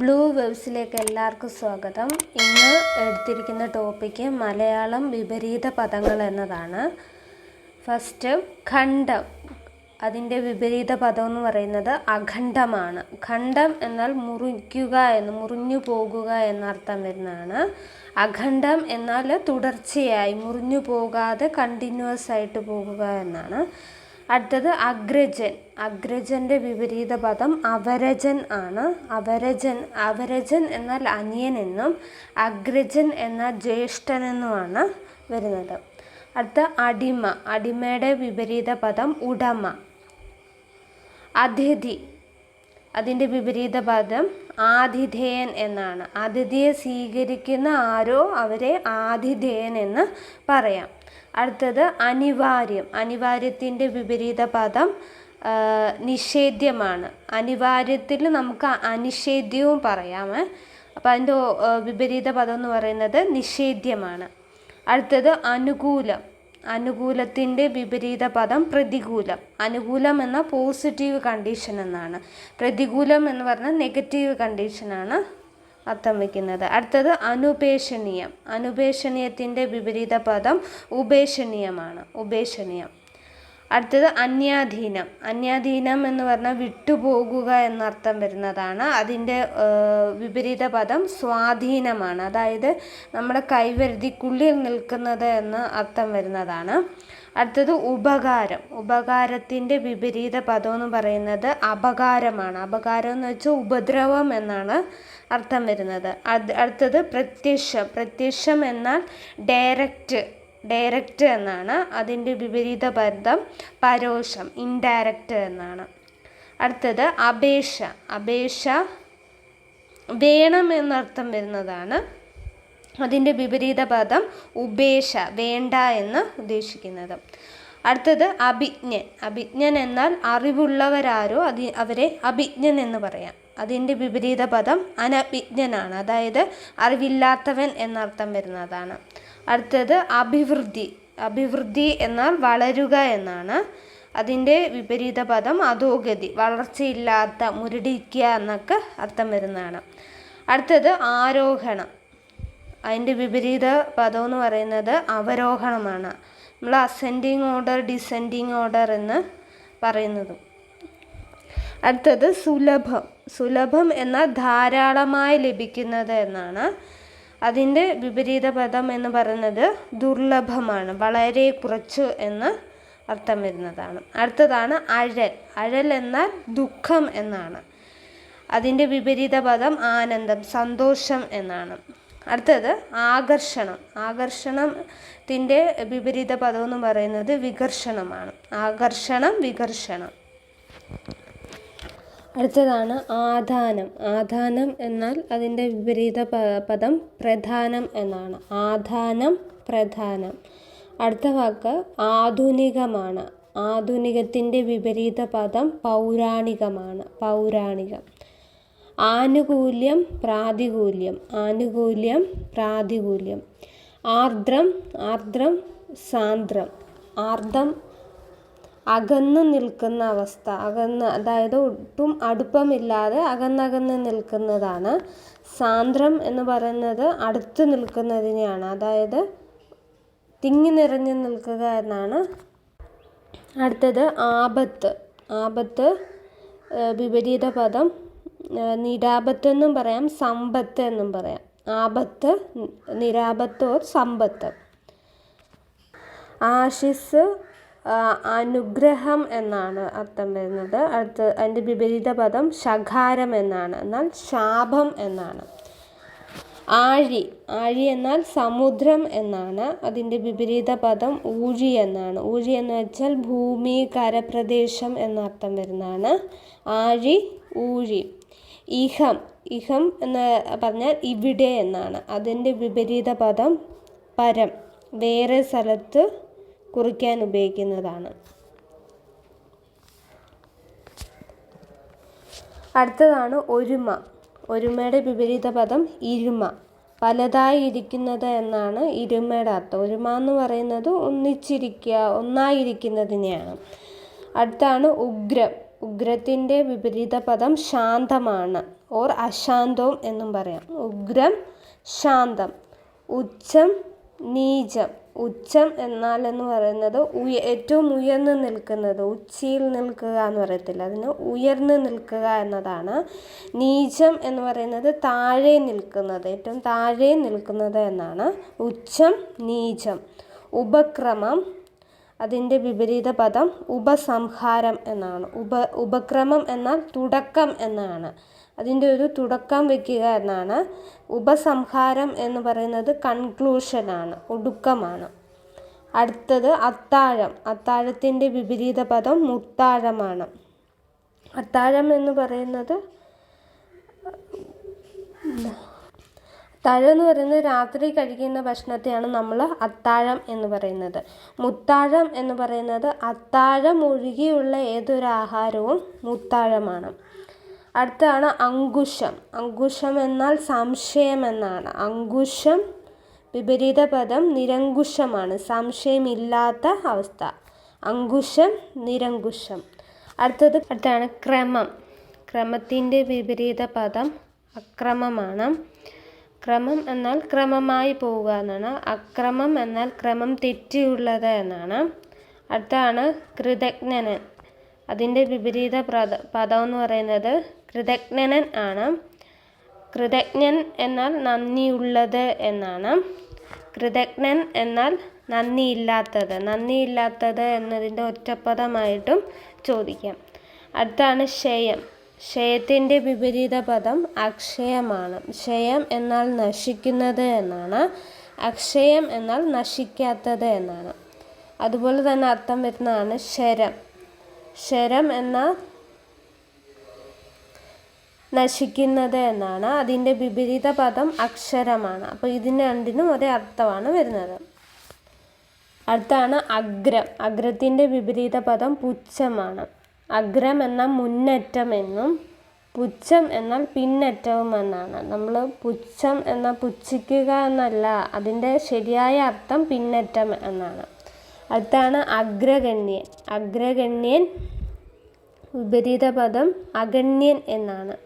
Blue വെബ്സിലേക്ക് എല്ലാവർക്കും സ്വാഗതം. ഇന്ന് എടുത്തിരിക്കുന്ന ടോപ്പിക്ക് മലയാളം വിപരീത പദങ്ങൾ എന്നതാണ്. ഫസ്റ്റ് ഖണ്ഡം. അതിന്റെ വിപരീത പദം എന്ന് പറയുന്നത് അഖണ്ഡമാണ്. ഖണ്ഡം എന്നാൽ മുറിക്കുക എന്ന് മുറിഞ്ഞു പോകുക എന്നർത്ഥം വരുന്നതാണ്. അഖണ്ഡം എന്നാൽ തുടർച്ചയായി മുറിഞ്ഞു പോകാതെ കണ്ടിന്യൂസ് ആയിട്ട് പോകുക എന്നാണ്. അടുത്തത് അഗ്രജൻ. അഗ്രജന്റെ വിപരീത പദം അവരജൻ ആണ്. അവരജൻ അവരജൻ എന്നാൽ അനിയൻ എന്നും അഗ്രജൻ എന്നാൽ ജ്യേഷ്ഠൻ എന്നുമാണ് വരുന്നത്. അടുത്ത അടിമ. അടിമയുടെ വിപരീത പദം ഉടമ. അതിഥി. അതിന്റെ വിപരീത പദം ആതിഥേയൻ എന്നാണ്. അതിഥിയെ സ്വീകരിക്കുന്ന ആരോ അവരെ ആതിഥേയൻ എന്ന് പറയാം. അടുത്തത് അനിവാര്യം. അനിവാര്യത്തിന്റെ വിപരീത പദം നിഷേധ്യമാണ്. അനിവാര്യത്തിൽ നമുക്ക് അനിഷേധ്യവും പറയാമേ അപ്പം അതിന്റെ വിപരീത പദം എന്ന് പറയുന്നത് നിഷേധ്യമാണ്. അടുത്തത് അനുകൂലം. അനുകൂലത്തിന്റെ വിപരീത പദം പ്രതികൂലം. അനുകൂലം എന്ന പോസിറ്റീവ് കണ്ടീഷൻ എന്നാണ്. പ്രതികൂലം എന്ന് പറഞ്ഞാൽ നെഗറ്റീവ് കണ്ടീഷനാണ് അർത്ഥം വയ്ക്കുന്നത്. അടുത്തത് അനുപേക്ഷണീയം. അനുപേക്ഷണീയത്തിന്റെ വിപരീത പദം ഉപേക്ഷണീയമാണ്. ഉപേക്ഷണീയം. അടുത്തത് അന്യാധീനം. അന്യാധീനം എന്ന് പറഞ്ഞാൽ വിട്ടുപോകുക എന്നർത്ഥം വരുന്നതാണ്. അതിന്റെ വിപരീത പദം സ്വാധീനമാണ്. അതായത് നമ്മുടെ കൈവരുതിക്കുള്ളിൽ നിൽക്കുന്നത് എന്ന് അർത്ഥം വരുന്നതാണ്. അടുത്തത് ഉപകാരം. ഉപകാരത്തിന്റെ വിപരീത പദം എന്ന് പറയുന്നത് അപകാരമാണ്. അപകാരം എന്ന് വെച്ചാൽ ഉപദ്രവം എന്നാണ് അർത്ഥം വരുന്നത്. അത് അടുത്തത് പ്രത്യക്ഷം. പ്രത്യക്ഷം എന്നാൽ ഡയറക്റ്റ് ഡയറക്റ്റ് എന്നാണ്. അതിന്റെ വിപരീത ബന്ധം പരോക്ഷം ഇൻഡയറക്റ്റ് എന്നാണ്. അടുത്തത് അപേക്ഷ. അപേക്ഷ വേണം എന്നർത്ഥം വരുന്നതാണ്. അതിന്റെ വിപരീത പദം ഉപേക്ഷ വേണ്ട എന്ന് ഉദ്ദേശിക്കുന്നത്. അടുത്തത് അഭിജ്ഞൻ. അഭിജ്ഞൻ എന്നാൽ അറിവുള്ളവരാരോ അതി അവരെ അഭിജ്ഞൻ എന്ന് പറയാം. അതിന്റെ വിപരീത പദം അനഭിജ്ഞനാണ്. അതായത് അറിവില്ലാത്തവൻ എന്നർത്ഥം വരുന്നതാണ്. അടുത്തത് അഭിവൃദ്ധി. അഭിവൃദ്ധി എന്നാൽ വളരുക എന്നാണ്. അതിന്റെ വിപരീത പദം അധോഗതി. വളർച്ചയില്ലാത്ത മുരടിക്കുക എന്നൊക്കെ അർത്ഥം വരുന്നതാണ്. അടുത്തത് ആരോഹണം. അതിന്റെ വിപരീത പദം എന്ന് പറയുന്നത് അവരോഹണമാണ്. നമ്മൾ അസെൻഡിങ് ഓർഡർ ഡിസെൻഡിങ് ഓർഡർ എന്ന് പറയുന്നത്. അടുത്തത് സുലഭം. സുലഭം എന്നാൽ ധാരാളമായി ലഭിക്കുന്നത് എന്നാണ്. അതിന്റെ വിപരീത പദം എന്ന് പറയുന്നത് ദുർലഭമാണ് വളരെ കുറച്ച് എന്ന് അർത്ഥം വരുന്നതാണ്. അടുത്തതാണ് അഴൽ. അഴൽ എന്നാൽ ദുഃഖം എന്നാണ്. അതിന്റെ വിപരീത പദം ആനന്ദം സന്തോഷം എന്നാണ്. അടുത്തത് ആകർഷണം. ആകർഷണം ആകർഷണത്തിന്റെ വിപരീത പദം എന്ന് പറയുന്നത് വികർഷണമാണ്. ആകർഷണം വികർഷണം. അടുത്തതാണ് ആധാനം. ആധാനം എന്നാൽ അതിന്റെ വിപരീത പദം പ്രധാനം എന്നാണ്. ആധാനം പ്രധാനം. അടുത്ത വാക്ക് ആധുനികമാണ്. ആധുനികത്തിന്റെ വിപരീത പദം പൗരാണികമാണ്. പൗരാണികം. ആനുകൂല്യം പ്രാതികൂല്യം. ആനുകൂല്യം പ്രാതികൂല്യം. ആർദ്രം ആർദ്രം സാന്ദ്രം. ആർദ്രം അകന്ന് നിൽക്കുന്ന അവസ്ഥ. അകന്ന് അതായത് ഒട്ടും അടുപ്പമില്ലാതെ അകന്നകന്ന് നിൽക്കുന്നതാണ്. സാന്ദ്രം എന്ന് പറയുന്നത് അടുത്ത് നിൽക്കുന്നതിനെയാണ്. അതായത് തിങ്ങി നിറഞ്ഞു നിൽക്കുക എന്നാണ്. അടുത്തത് ആപത്ത്. ആപത്ത് വിപരീത പദം. നിരാപത്ത് എന്നും പറയാം സമ്പത്ത് എന്നും പറയാം. ആപത്ത് നിരാപത്ത് ഓർ സമ്പത്ത്. ആശിസ് അനുഗ്രഹം എന്നാണ് അർത്ഥം വരുന്നത്. അടുത്ത് അതിന്റെ വിപരീത പദം ശകാരം എന്നാണ്. എന്നാൽ ശാപം എന്നാണ്. ആഴി ആഴി എന്നാൽ സമുദ്രം എന്നാണ്. അതിന്റെ വിപരീത പദം ഊഴി എന്നാണ്. ഊഴി എന്ന് വെച്ചാൽ ഭൂമി കരപ്രദേശം എന്നർത്ഥം വരുന്നതാണ്. ആഴി ഊഴി. ഇഹം ഇഹം എന്ന് പറഞ്ഞാൽ ഇവിടെ എന്നാണ്. അതിന്റെ വിപരീത പദം പരം വേറെ സ്ഥലത്ത് കുറിക്കാൻ ഉപയോഗിക്കുന്നതാണ്. അടുത്തതാണ് ഒരുമ. ഒരുമയുടെ വിപരീത പദം ഇരുമ. പലതായി ഇരിക്കുന്നത് എന്നാണ് ഇരുമയുടെ അർത്ഥം. ഒരുമ എന്ന് പറയുന്നത് ഒന്നിച്ചിരിക്കുക ഒന്നായിരിക്കുന്നതിനെയാണ്. അടുത്താണ് ഉഗ്രം. ഉഗ്രത്തിന്റെ വിപരീത പദം ശാന്തമാണ്. ഓർ അശാന്തവും എന്നും പറയാം. ഉഗ്രം ശാന്തം. ഉച്ചം നീചം. ഉച്ചം എന്നാൽ എന്ന് പറയുന്നത് ഉയ ഏറ്റവും ഉയർന്നു നിൽക്കുന്നത് ഉച്ചിയിൽ നിൽക്കുക എന്ന് പറയത്തില്ല. അതിന് ഉയർന്നു നിൽക്കുക എന്നതാണ്. നീചം എന്ന് പറയുന്നത് താഴെ നിൽക്കുന്നത് ഏറ്റവും താഴെ നിൽക്കുന്നത് എന്നാണ്. ഉച്ചം നീചം. ഉപക്രമം അതിന്റെ വിപരീത പദം ഉപസംഹാരം എന്നാണ്. ഉപ ഉപക്രമം എന്നാൽ തുടക്കം എന്നാണ്. അതിന്റെ ഒരു തുടക്കം വയ്ക്കുക എന്നാണ്. ഉപസംഹാരം എന്ന് പറയുന്നത് കൺക്ലൂഷനാണ് ഒടുക്കമാണ്. അടുത്തത് അത്താഴം. അത്താഴത്തിന്റെ വിപരീത പദം മുത്താഴമാണ് അത്താഴം എന്ന് പറയുന്നത് അത്താഴം എന്ന് പറയുന്നത് രാത്രി കഴിക്കുന്ന ഭക്ഷണത്തെയാണ് നമ്മൾ അത്താഴം എന്ന് പറയുന്നത്. മുത്താഴം എന്ന് പറയുന്നത് അത്താഴം ഒഴികെയുള്ള ഏതൊരു ആഹാരവും മുത്താഴമാണ്. അടുത്താണ് അങ്കുശം. അങ്കുശം എന്നാൽ സംശയം എന്നാണ്. അങ്കുശം വിപരീത പദം നിരങ്കുശമാണ്. സംശയമില്ലാത്ത അവസ്ഥ. അങ്കുശം നിരങ്കുശം. അടുത്തത് അടുത്താണ് ക്രമം. ക്രമത്തിന്റെ വിപരീത പദം അക്രമമാണ്. ക്രമം എന്നാൽ ക്രമമായി പോവുക എന്നാണ്. അക്രമം എന്നാൽ ക്രമം തെറ്റിയുള്ളത് എന്നാണ്. അടുത്താണ് കൃതജ്ഞനൻ. അതിന്റെ വിപരീത പദ പദം എന്ന് പറയുന്നത് കൃതജ്ഞനൻ ആണ്. കൃതജ്ഞൻ എന്നാൽ നന്ദിയുള്ളത് എന്നാണ്. കൃതജ്ഞൻ എന്നാൽ നന്ദിയില്ലാത്തത്. നന്ദിയില്ലാത്തത് എന്നതിന്റെ ഒറ്റപ്പദമായിട്ടും ചോദിക്കാം. അടുത്താണ് ക്ഷയം. ക്ഷയത്തിന്റെ വിപരീത പദം അക്ഷയമാണ്. ക്ഷയം എന്നാൽ നശിക്കുന്നത് എന്നാണ്. അക്ഷയം എന്നാൽ നശിക്കാത്തത് എന്നാണ്. അതുപോലെ തന്നെ അർത്ഥം വരുന്നതാണ് ശരം. ശരം എന്ന നശിക്കുന്നത് എന്നാണ്. അതിന്റെ വിപരീത പദം അക്ഷരമാണ്. അപ്പോൾ ഇതിന് രണ്ടിനും ഒരേ അർത്ഥമാണ് വരുന്നത്. അടുത്താണ് അഗ്രം. അഗ്രത്തിന്റെ വിപരീത പദം പുച്ഛമാണ്. അഗ്രം എന്നാൽ മുന്നേറ്റം എന്നും പുച്ഛം എന്നാൽ പിന്നറ്റവും എന്നാണ്. നമ്മൾ പുച്ഛം എന്ന പുച്ഛിക്കുക എന്നല്ല അതിന്റെ ശരിയായ അർത്ഥം പിന്നറ്റം എന്നാണ്. അടുത്താണ് അഗ്രഗണ്യൻ. അഗ്രഗണ്യൻ വിപരീത പദം അഗണ്യൻ എന്നാണ്.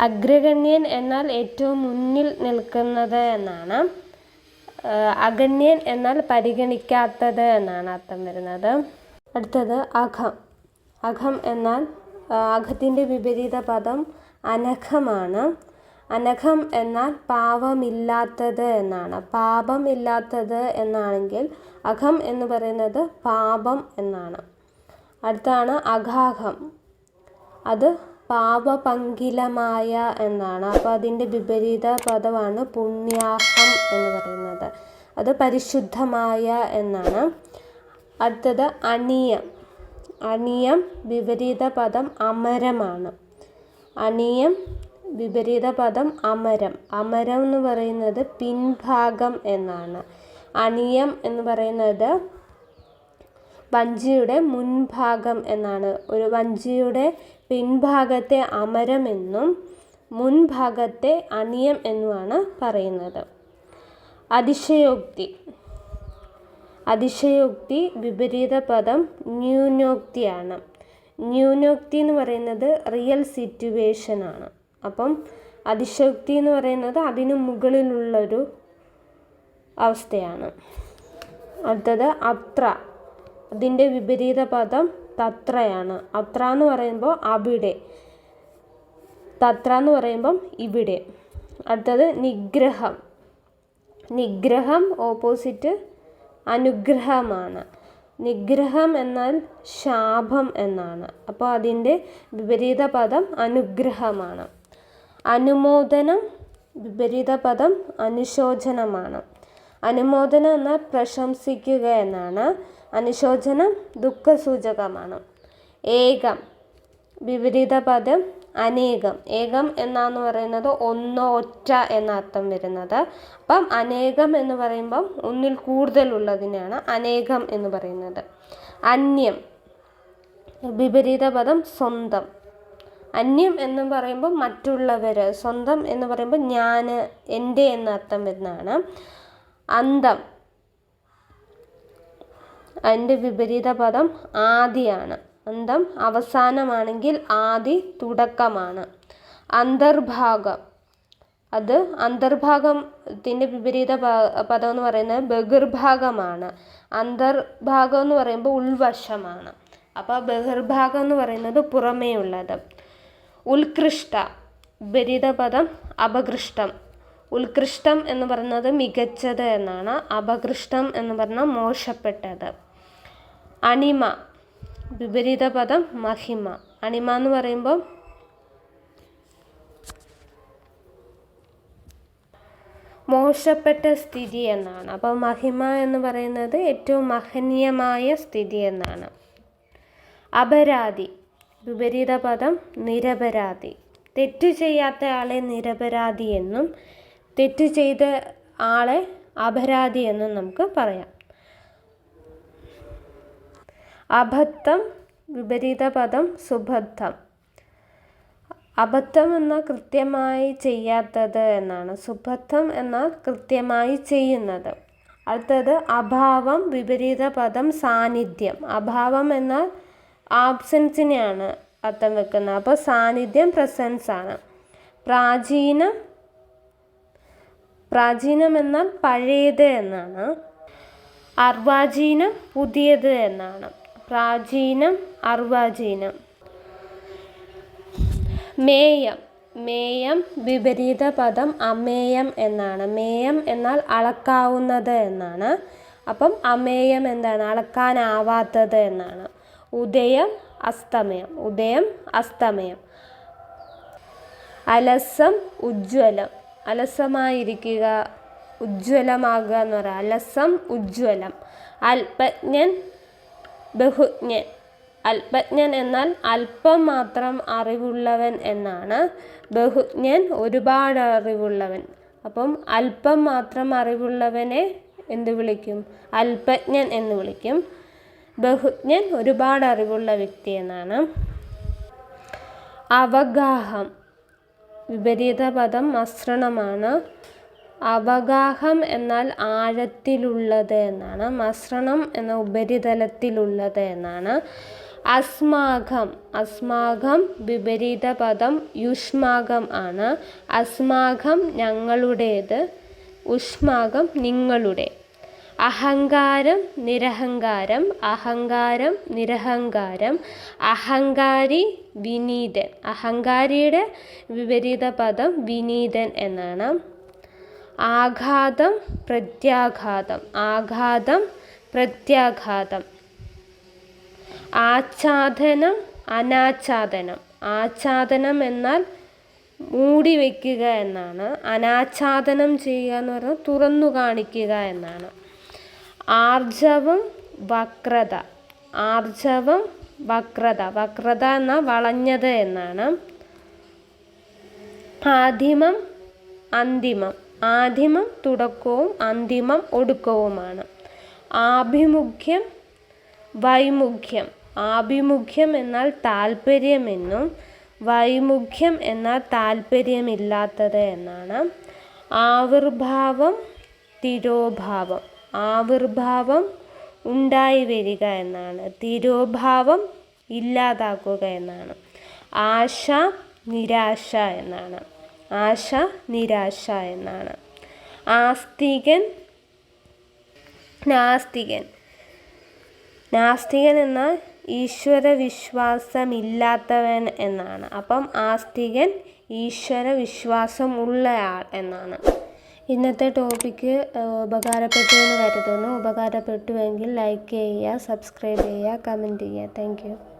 അഗ്രഗണ്യൻ എന്നാൽ ഏറ്റവും മുന്നിൽ നിൽക്കുന്നത് എന്നാണ്. അഗണ്യൻ എന്നാൽ പരിഗണിക്കാത്തത് എന്നാണ് അർത്ഥം വരുന്നത്. അടുത്തത് അഘം. അഘം എന്നാൽ അഘത്തിന്റെ വിപരീത പദം അനഘമാണ്. അനഘം എന്നാൽ പാപമില്ലാത്തത് എന്നാണ്. പാപമില്ലാത്തത് എന്നാണെങ്കിൽ അഘം എന്ന് പറയുന്നത് പാപം എന്നാണ്. അടുത്താണ് അഘാഘം. അത് പാപപങ്കിലമായ എന്നാണ്. അപ്പോൾ അതിന്റെ വിപരീത പദമാണ് പുണ്യാഹം എന്ന് പറയുന്നത്. അത് പരിശുദ്ധമായ എന്നാണ്. അടുത്തത് അണിയം. അണിയം വിപരീത പദം അമരമാണ്. അണിയം വിപരീത പദം അമരം. അമരം എന്ന് പറയുന്നത് പിൻഭാഗം എന്നാണ്. അണിയം എന്ന് പറയുന്നത് വഞ്ചിയുടെ മുൻഭാഗം എന്നാണ്. ഒരു വഞ്ചിയുടെ പിൻഭാഗത്തെ അമരം എന്നും മുൻഭാഗത്തെ അണിയം എന്നുമാണ് പറയുന്നത്. അതിശയോക്തി. അതിശയോക്തി വിപരീത പദം ന്യൂനോക്തിയാണ്. ന്യൂനോക്തി എന്ന് പറയുന്നത് റിയൽ സിറ്റുവേഷൻ ആണ്. അപ്പം അതിശയോക്തി എന്ന് പറയുന്നത് അതിനു മുകളിലുള്ളൊരു അവസ്ഥയാണ്. അടുത്തത് അത്ര. അതിന്റെ വിപരീത പദം തത്രയാണ്. അത്ര എന്ന് പറയുമ്പോൾ അവിടെ. തത്ര എന്ന് പറയുമ്പം ഇവിടെ. അടുത്തത് നിഗ്രഹം. നിഗ്രഹം ഓപ്പോസിറ്റ് അനുഗ്രഹമാണ്. നിഗ്രഹം എന്നാൽ ശാപം എന്നാണ്. അപ്പോൾ അതിന്റെ വിപരീത പദം അനുഗ്രഹമാണ്. അനുമോദനം വിപരീത പദം അനുശോചനമാണ്. അനുമോദനം എന്നാൽ പ്രശംസിക്കുക എന്നാണ്. അനുശോചനം ദുഃഖസൂചകമാണ്. ഏകം വിപരീത പദം അനേകം. ഏകം എന്നാന്ന് പറയുന്നത് ഒന്നോ ഒറ്റ എന്ന അർത്ഥം വരുന്നത്. അപ്പം അനേകം എന്ന് പറയുമ്പം ഒന്നിൽ കൂടുതലുള്ളതിനാണ് അനേകം എന്ന് പറയുന്നത്. അന്യം വിപരീത പദം സ്വന്തം. അന്യം എന്ന് പറയുമ്പോൾ മറ്റുള്ളവർ സ്വന്തം എന്ന് പറയുമ്പോൾ ഞാൻ എന്റെ എന്ന അർത്ഥം വരുന്നതാണ്. അന്തം അതിന്റെ വിപരീത പദം ആദിയാണ്. അന്തം അവസാനമാണെങ്കിൽ ആദി തുടക്കമാണ്. അന്തർഭാഗം. അത് അന്തർഭാഗത്തിന്റെ വിപരീത പദം എന്ന് പറയുന്നത് ബഹിർഭാഗമാണ്. അന്തർഭാഗം എന്ന് പറയുമ്പോൾ ഉൾവശമാണ്. അപ്പോൾ ബഹിർഭാഗം എന്ന് പറയുന്നത് പുറമേ ഉള്ളത് ഉത്കൃഷ്ട. വിപരീത പദം അപകൃഷ്ടം. ഉത്കൃഷ്ടം എന്ന് പറയുന്നത് മികച്ചത് എന്നാണ്. അപകൃഷ്ടം എന്ന് പറഞ്ഞാൽ മോശപ്പെട്ടത്. അണിമ. വിപരീത പദം മഹിമ. അണിമ എന്ന് പറയുമ്പോൾ മോശപ്പെട്ട സ്ഥിതി എന്നാണ്. അപ്പോൾ മഹിമ എന്ന് പറയുന്നത് ഏറ്റവും മഹനീയമായ സ്ഥിതി എന്നാണ്. അപരാധി വിപരീത പദം നിരപരാധി. തെറ്റു ചെയ്യാത്ത ആളെ നിരപരാധി എന്നും തെറ്റ് ചെയ്ത ആളെ അപരാധി എന്നും നമുക്ക് പറയാം. അബദ്ധം വിപരീത പദം സുബദ്ധം. അബദ്ധം എന്നാൽ കൃത്യമായി ചെയ്യാത്തത് എന്നാണ്. സുബദ്ധം എന്നാൽ കൃത്യമായി ചെയ്യുന്നത്. അടുത്തത് അഭാവം വിപരീത പദം സാന്നിധ്യം. അഭാവം എന്നാൽ ആബ്സെൻസിനെയാണ് അർത്ഥം വെക്കുന്നത്. അപ്പോൾ സാന്നിധ്യം പ്രസൻസാണ്. ആണ് പ്രാചീനം പ്രാചീനം എന്നാൽ പഴയത് എന്നാണ്. അർവാചീനം പുതിയത് എന്നാണ്. പ്രാചീനം അർവാചീനം. മേയം. മേയം വിപരീത പദം അമേയം എന്നാണ്. മേയം എന്നാൽ അളക്കാവുന്നത് എന്നാണ്. അപ്പം അമേയം എന്താണ്? അളക്കാനാവാത്തത് എന്നാണ്. ഉദയം അസ്തമയം. ഉദയം അസ്തമയം. അലസം ഉജ്ജ്വലം. അലസമായിരിക്കുക ഉജ്ജ്വലമാകുക എന്ന് പറയാം. അലസം ഉജ്ജ്വലം. അല്പജ്ഞൻ ബഹുജ്ഞൻ. അല്പജ്ഞൻ എന്നാൽ അല്പം മാത്രം അറിവുള്ളവൻ എന്നാണ്. ബഹുജ്ഞൻ ഒരുപാട് അറിവുള്ളവൻ. അപ്പം അല്പം മാത്രം അറിവുള്ളവനെ എന്ത് വിളിക്കും? അല്പജ്ഞൻ എന്ന് വിളിക്കും. ബഹുജ്ഞൻ ഒരുപാട് അറിവുള്ള വ്യക്തി എന്നാണ്. അവഗാഹം. വിപരീത പദം മസൃണമാണ് അവഗാഹം എന്നാൽ ആഴത്തിലുള്ളത് എന്നാണ് മസ്രണം എന്ന ഉപരിതലത്തിലുള്ളത് എന്നാണ്. അസ്മാകം അസ്മാകം വിപരീത പദം യുഷ്മാകം ആണ്. അസ്മാകം ഞങ്ങളുടേത് ഉഷ്മാകം നിങ്ങളുടെ. അഹങ്കാരം നിരഹങ്കാരം അഹങ്കാരം നിരഹങ്കാരം അഹങ്കാരി വിനീതൻ. അഹങ്കാരിയുടെ വിപരീത പദം വിനീതൻ എന്നാണ്. ആഘാതം പ്രത്യാഘാതം. ആഘാതം പ്രത്യാഘാതം. ആച്ഛാദനം അനാച്ഛാദനം. ആച്ഛാദനം എന്നാൽ മൂടി വയ്ക്കുക എന്നാണ്. അനാച്ഛാദനം ചെയ്യുക എന്ന് പറഞ്ഞാൽ തുറന്നു കാണിക്കുക എന്നാണ്. ആർജവം വക്രത. ആർജവം വക്രത. വക്രത എന്ന വളഞ്ഞത് എന്നാണ്. ആദിമം അന്തിമം. ആദിമം തുടക്കവും അന്തിമം ഒടുക്കവുമാണ്. ആഭിമുഖ്യം വൈമുഖ്യം. ആഭിമുഖ്യം എന്നാൽ താല്പര്യമെന്നും വൈമുഖ്യം എന്നാൽ താല്പര്യമില്ലാത്തത് എന്നാണ്. ആവിർഭാവം തിരോഭാവം. ആവിർഭാവം ഉണ്ടായി വരിക എന്നാണ്. തിരോഭാവം ഇല്ലാതാക്കുക എന്നാണ്. ആശ നിരാശ എന്നാണ്. ആശ നിരാശ എന്നാണ്. ആസ്തികൻ നാസ്തികൻ. നാസ്തികൻ എന്നാൽ ഈശ്വര വിശ്വാസമില്ലാത്തവൻ എന്നാണ്. അപ്പം ആസ്തികൻ ഈശ്വര വിശ്വാസം ഉള്ളയാൾ എന്നാണ്. ഇന്നത്തെ ടോപ്പിക്ക് ഉപകാരപ്പെട്ടു എന്ന് കരുതുന്നു. ഉപകാരപ്പെട്ടുവെങ്കിൽ ലൈക്ക് ചെയ്യുക സബ്സ്ക്രൈബ് ചെയ്യുക കമന്റ് ചെയ്യുക. താങ്ക്